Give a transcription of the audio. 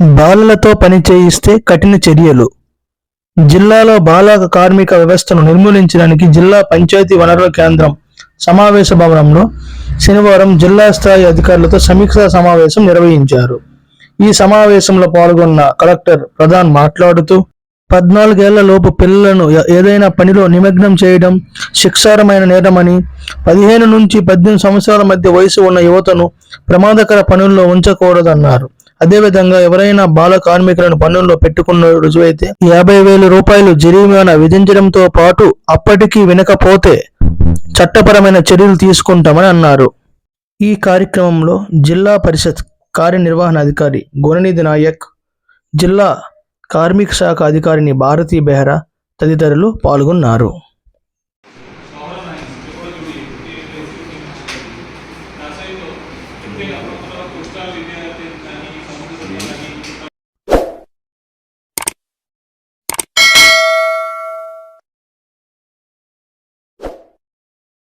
బాలలతో పని చేయిస్తే కఠిన చర్యలు. జిల్లాలో బాల కార్మిక వ్యవస్థను నిర్మూలించడానికి జిల్లా పంచాయతీ వనరుల కేంద్రం సమావేశ భవనంలో శనివారం జిల్లా స్థాయి అధికారులతో సమీక్షా సమావేశం నిర్వహించారు. ఈ సమావేశంలో పాల్గొన్న కలెక్టర్ ప్రధాన్ మాట్లాడుతూ పద్నాలుగేళ్ళ లోపు పిల్లలను ఏదైనా పనిలో నిమగ్నం చేయడం శిక్షారమైన నేరమని పదిహేను నుంచి పద్దెనిమిది సంవత్సరాల మధ్య వయసు ఉన్న యువతను ప్రమాదకర పనుల్లో ఉంచకూడదన్నారు. అదేవిధంగా ఎవరైనా బాల కార్మికులను పన్నుల్లో పెట్టుకున్న రుజువైతే యాభై వేల రూపాయలు జరిమానా విధించడంతో పాటు అప్పటికీ వినకపోతే చట్టపరమైన చర్యలు తీసుకుంటామని అన్నారు. ఈ కార్యక్రమంలో జిల్లా పరిషత్ కార్యనిర్వహణాధికారి గుణనిధి నాయక్ జిల్లా కార్మిక శాఖ అధికారిని భారతీ బెహ్రా తదితరులు పాల్గొన్నారు. कुठे आपण कोणता विद्यार्थी